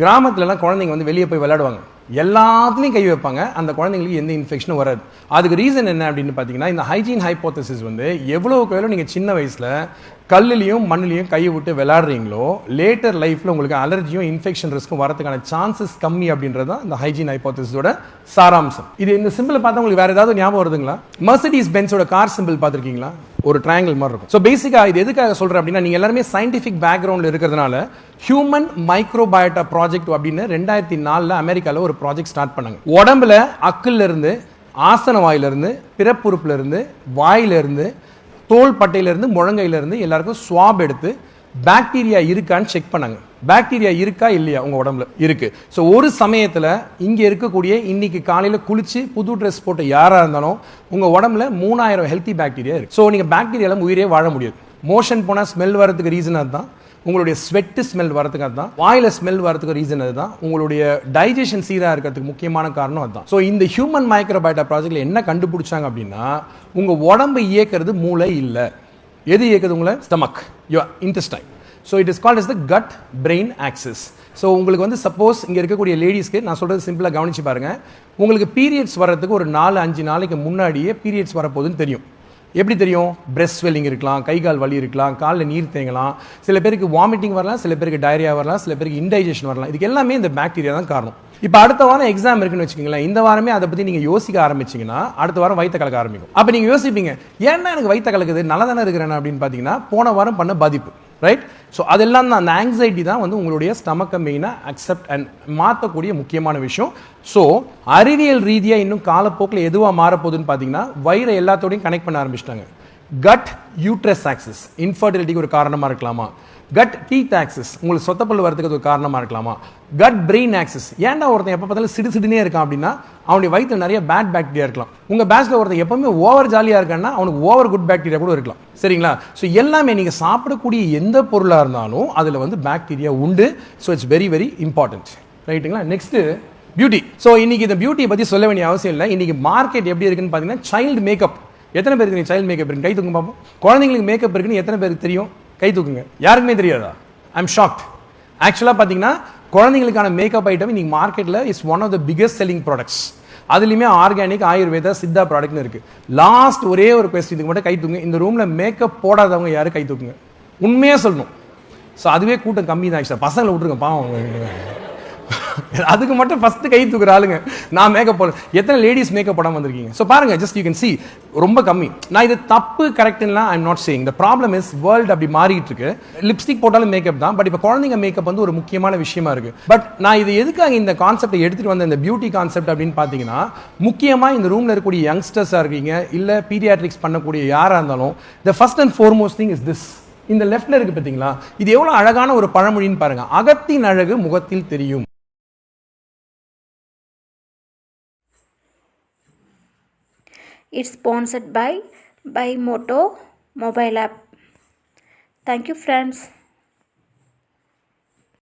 கிராமத்துலலாம் குழந்தைங்க வந்து வெளியே போய் விளையாடுவாங்க. எல்லாத்துலேயும் கை வைப்பாங்க. அந்த குழந்தைங்களுக்கு எந்த இன்ஃபெக்ஷனும் வராது. அதுக்கு ரீசன் என்ன அப்படின்னு பார்த்தீங்கன்னா இந்த ஹைஜீன் ஹைப்போத்தசிஸ் வந்து எவ்வளோக்கு எவ்வளோ நீங்கள் சின்ன வயசில் கல்லுலையும் மண்ணுலையும் கையை விட்டு விளாட்றீங்களோ லேட்டர் லைஃப்பில் உங்களுக்கு அலர்ஜியும் இன்ஃபெக்ஷன் ரிஸ்க்கும் வரதுக்கான சான்சஸ் கம்மி அப்படின்றது தான் இந்த ஹைஜீன் ஹைப்போத்தசிஸோட சாராம்சம். இது இந்த சிம்பிளை பார்த்தா உங்களுக்கு வேறு ஏதாவது ஞாபகம் வருதுங்களா? மர்சிடிஸ் பென்ஸோட கார் சிம்பிள் பார்த்துருக்கீங்களா? ஒரு ட்ரையாங்கிள் மாதிரி இருக்கும். ஸோ பேசிக்காக இது எதுக்காக சொல்கிறேன் அப்படின்னா நீங்கள் எல்லாருமே சயின்டிஃபிக் பேக்ரவுண்டில் இருக்கிறதுனால ஹியூமன் மைக்ரோபயோட்டா ப்ராஜெக்ட் அப்படின்னு ரெண்டாயிரத்தி நாலில் அமெரிக்காவில் ஒரு ப்ராஜெக்ட் ஸ்டார்ட் பண்ணாங்க. உடம்புல அக்குலேருந்து ஆசன வாயிலிருந்து பிறப்புறுப்புலேருந்து வாயிலிருந்து தோல் பட்டையிலேருந்து முழங்கையிலேருந்து எல்லாருக்கும் ஸ்வாப் எடுத்து பாக்டீரியா இருக்கான்னு செக் பண்ணாங்க. பாக்டீரியா இருக்கா இல்லையா? உங்கள் உடம்புல இருக்குது ஸோ ஒரு சமயத்தில் இங்கே இருக்கக்கூடிய இன்னைக்கு காலையில் குளித்து புது ட்ரெஸ் போட்ட யாராக இருந்தாலும் உங்கள் உடம்புல மூணாயிரம் ஹெல்த்தி பாக்டீரியா இருக்குது ஸோ நீங்கள் பாக்டீரியாவில் உயிரே வாழ முடியாது. மோஷன் போனால் ஸ்மெல் வரதுக்கு ரீசன் அதுதான். உங்களுடைய ஸ்வெட்டு ஸ்மெல் வரதுக்கு அதுதான். வாயில் ஸ்மெல் வரதுக்கு ரீசன் அதுதான். உங்களுடைய டைஜஷன் சீராக இருக்கிறதுக்கு முக்கியமான காரணம் அதுதான். ஸோ இந்த ஹியூமன் மைக்ரோபயோட்டா ப்ராஜெக்டில் என்ன கண்டுபிடிச்சாங்க அப்படின்னா உங்கள் உடம்பு இயக்கிறது மூளை இல்லை. எது இயக்குது உங்களை? Stomach your intestine so it is called is the gut brain axis so உங்களுக்கு வந்து சப்போஸ் இங்கே இருக்கக்கூடிய லேடிஸ்க்கு நான் சொல்கிறது சிம்பிளாக கவனிச்சு பாருங்கள் உங்களுக்கு பீரியட்ஸ் வர்றதுக்கு ஒரு நாலு அஞ்சு நாளைக்கு முன்னாடியே பீரியட்ஸ் வரப்போகுதுன்னு தெரியும். எப்படி தெரியும்? பிரெஸ்ட் ஸ்வெல்லிங் இருக்கலாம் கை கால் வலி இருக்கலாம் காலில் நீர் தேங்கலாம். சில பேருக்கு வாமிட்டிங் வரலாம் சில பேருக்கு டயரியா வரலாம் சில பேருக்கு இன்டைஜஷன் வரலாம். இதுக்கு எல்லாமே இந்த பாக்டீரியா தான் காரணம். இப்போ அடுத்த வாரம் எக்ஸாம் இருக்குன்னு வச்சுக்கோங்களேன் இந்த வாரமே அதை பற்றி நீங்கள் யோசிக்க ஆரம்பிச்சிங்கன்னா அடுத்த வாரம் வயிற்ற கலக்க ஆரம்பிக்கும். அப்போ நீங்கள் யோசிப்பீங்க ஏன்னா எனக்கு வயிற்ற கலக்குது நல்லா தானே இருக்கிறேன் அப்படின்னு பார்த்தீங்கன்னா போன வாரம் பண்ண பாதிப்பு ரைட் ஸோ அதெல்லாம் தான் அந்த ஆங்ஸைட்டி தான் வந்து உங்களுடைய ஸ்டமக்கை மெயினாக அக்செப்ட் அண்ட் மாற்றக்கூடிய முக்கியமான விஷயம். ஸோ அறிவியல் ரீதியாக இன்னும் காலப்போக்கில் எதுவாக மாறப்போகுதுன்னு பார்த்தீங்கன்னா வயிறை எல்லாத்தோடையும் கனெக்ட் பண்ண ஆரம்பிச்சிட்டாங்க. கட் யூட்ரஸ் ஆக்சிஸ் இன்ஃபர்டிலிட்டிக்கு ஒரு காரணமாக இருக்கலாமா? கட் டீத் ஆக்சிஸ் உங்களுக்கு சொத்தப்பல் வரதுக்கு அது ஒரு காரணமாக இருக்கலாமா? கட் பிரெயின் ஆக்சிஸ் ஏன்டா ஒருத்தன் எப்போ பார்த்தாலும் சிடு சிடுனே இருக்கான் அப்படின்னா அவனுடைய வயிற்றில் நிறைய பேட் பாக்டீரியா இருக்கலாம். உங்கள் பேட்சில் ஒருத்தன் எப்பவுமே ஓவர் ஜாலியாக இருக்கான்னா அவனுக்கு ஓவர் குட் பாக்டீரியா கூட இருக்கலாம். சரிங்களா? ஸோ எல்லாமே நீங்கள் சாப்பிடக்கூடிய எந்த பொருளாக இருந்தாலும் அதில் வந்து பாக்டீரியா உண்டு. So it's very very important ரைட்டுங்களா நெக்ஸ்ட்டு பியூட்டி ஸோ இன்னைக்கு இந்த பியூட்டியை பற்றி சொல்ல வேண்டிய அவசியம் இல்லை. இன்னைக்கு மார்க்கெட் எப்படி இருக்குன்னு பார்த்தீங்கன்னா சைல்டு மேக்கப் எத்தனை பேருக்கு நீ சைல்டு மேக்கப் இருக்கு கை தூங்க பார்ப்போம் குழந்தைங்களுக்கு மேக்கப் இருக்குன்னு எத்தனை பேருக்கு தெரியும்? கை தூக்குங்க. யாருக்குமே தெரியாதா? ஐம் ஷாக்ட் ஆக்சுவலாக பார்த்தீங்கன்னா குழந்தைங்களுக்கான மேக்கப் ஐட்டம் இன்னைக்கு மார்க்கெட்டில் is one of the biggest selling products அதுலேயுமே ஆர்கானிக் ஆயுர்வேதா சித்தா ப்ராடக்ட்னு இருக்குது லாஸ்ட் ஒரே ஒரு கொஸ்டின் இதுக்கு மட்டும் கை தூங்க இந்த ரூமில் மேக்கப் போடாதவங்க யாரும் கை தூக்குங்க? உண்மையாக சொல்லணும். ஸோ அதுவே கூட்டம் கம்மி தான் ஆக்சுவலாக பசங்களை விட்டுருங்க பாவம். அதுக்கு மட்டும் ஃபஸ்ட்டு கை தூக்குற ஆளுங்க. நான் மேக்கப் போட எத்தனை லேடிஸ் மேக்கப் போடாம வந்திருக்கீங்க? ஸோ பாருங்க ஜஸ்ட் யூ கேன் சி ரொம்ப கம்மி. நான் இது தப்பு கரெக்ட்லாம் I'm not saying the problem is world அப்படி மாறிட்டு இருக்கு. லிப்ஸ்டிக் போட்டாலும் மேக்கப் தான் பட் இப்போ குழந்தைங்க மேக்கப் வந்து ஒரு முக்கியமான விஷயமா இருக்கு. பட் நான் இது எதுக்காக இந்த கான்செப்டை எடுத்துகிட்டு வந்த இந்த பியூட்டி கான்செப்ட் அப்படின்னு பார்த்தீங்கன்னா முக்கியமாக இந்த ரூமில் இருக்கக்கூடிய யங்ஸ்டர்ஸாக இருக்கீங்க இல்லை பீடியாட்ரிக்ஸ் பண்ணக்கூடிய யாராக இருந்தாலும் the first and foremost thing is this இந்த லெஃப்ட்ல இருக்கு பார்த்தீங்களா இது எவ்வளோ அழகான ஒரு பழமொழின்னு பாருங்க. அகத்தின் அழகு முகத்தில் தெரியும். It's sponsored by Bimoto mobile app. Thank you friends.